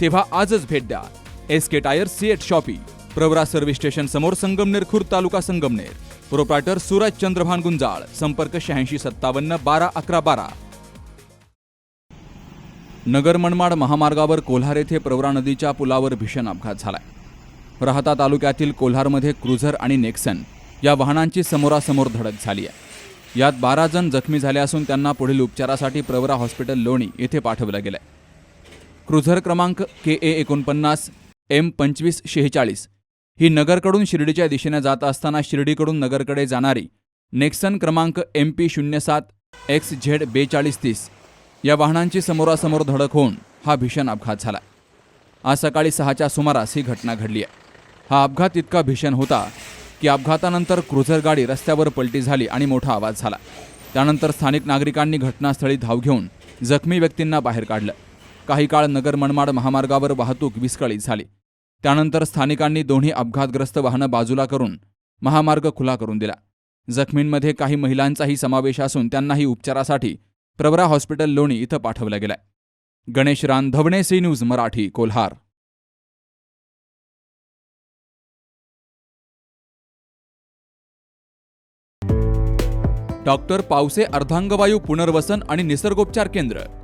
तेव्हा आजच भेट द्या. S K tyre CEAT shoppe Pravara service station समोर संगमनेर खुर्द तालुका संगमनेर. प्रोप्रायटर सूरज चंद्रभान गुंजाळ संपर्क शहाऐंशी सत्तावन्न बारा अकरा बारा. नगर मनमाड महामार्गावर कोल्हार येथे प्रवरा नदीच्या पुलावर भीषण अपघात झालाय. राहता तालुक्यातील कोल्हारमध्ये क्रुझर आणि नेक्सन या वाहनांची समोरासमोर धडक झाली आहे यात बारा जण जखमी झाले असून त्यांना पुढील उपचारासाठी प्रवरा हॉस्पिटल लोणी येथे पाठवलं गेलंय. क्रुझर क्रमांक के ए एकोणपन्नास एम पंचवीस शेहेचाळीस. ही नगरकडून शिर्डीच्या दिशेने जात असताना शिर्डीकडून नगरकडे जाणारी नेक्सन क्रमांक एम पी शून्य सात एक्स झेड बेचाळीस तीस. या वाहनांची समोरासमोर धडक होऊन हा भीषण अपघात झाला. आज सकाळी सहाच्या सुमारास ही घटना घडली आहे. हा अपघात इतका भीषण होता की अपघातानंतर क्रुझर गाडी रस्त्यावर पलटी झाली आणि मोठा आवाज झाला. त्यानंतर स्थानिक नागरिकांनी घटनास्थळी धाव घेऊन जखमी व्यक्तींना बाहेर काढलं. काही काळ नगर मनमाड महामार्गावर वाहतूक विस्कळीत झाली. त्यानंतर स्थानिकांनी दोन्ही अपघातग्रस्त वाहनं बाजूला करून महामार्ग खुला करून दिला. जखमींमध्ये काही महिलांचाही समावेश असून त्यांनाही उपचारासाठी प्रवरा हॉस्पिटल लोणी इथं पाठवलं गेलंय. Ganesh Randhavane C news Marathi Kolhar. Doctor Pawase अर्धांगवायू पुनर्वसन आणि निसर्गोपचार केंद्र.